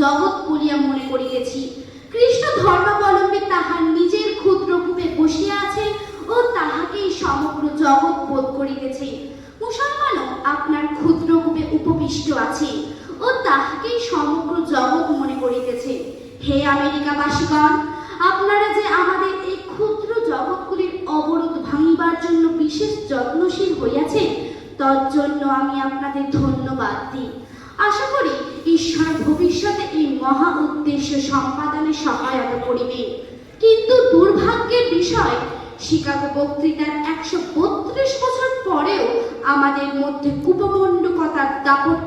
জগৎ বলিয়া মনে করিতেছি। কৃষ্ণ ধর্মাবলম্বী তাহার নিজের ক্ষুদ্র রূপে বসিয়া আছে ও তাহাকেই সমগ্র জগৎ বোধ করিতেছে। মুসলমানও আপনার ক্ষুদ্র রূপে উপবিষ্ট আছে ও তাহাকেই সমগ্র জগৎ মনে করিতেছে। হে আমেরিকাবাসীগণ, আপনারা যে আমাদের এই ক্ষুদ্র জগৎগুলির অবরোধ ভাঙিবার জন্য বিশেষ যত্নশীল হইয়াছেন তজ্জন্য আমি আপনাদের ধন্যবাদ দিই। আশা করি ঈশ্বর ভবিষ্যতে এই মহা উদ্দেশ্য সম্পাদনে সহায়তা করিবে। কিন্তু দুর্ভাগ্যের বিষয়, শিকাগো বক্তৃতার একশো বত্রিশ বছর পরেও আমাদের মধ্যে কুপমণ্ডকতার দাপট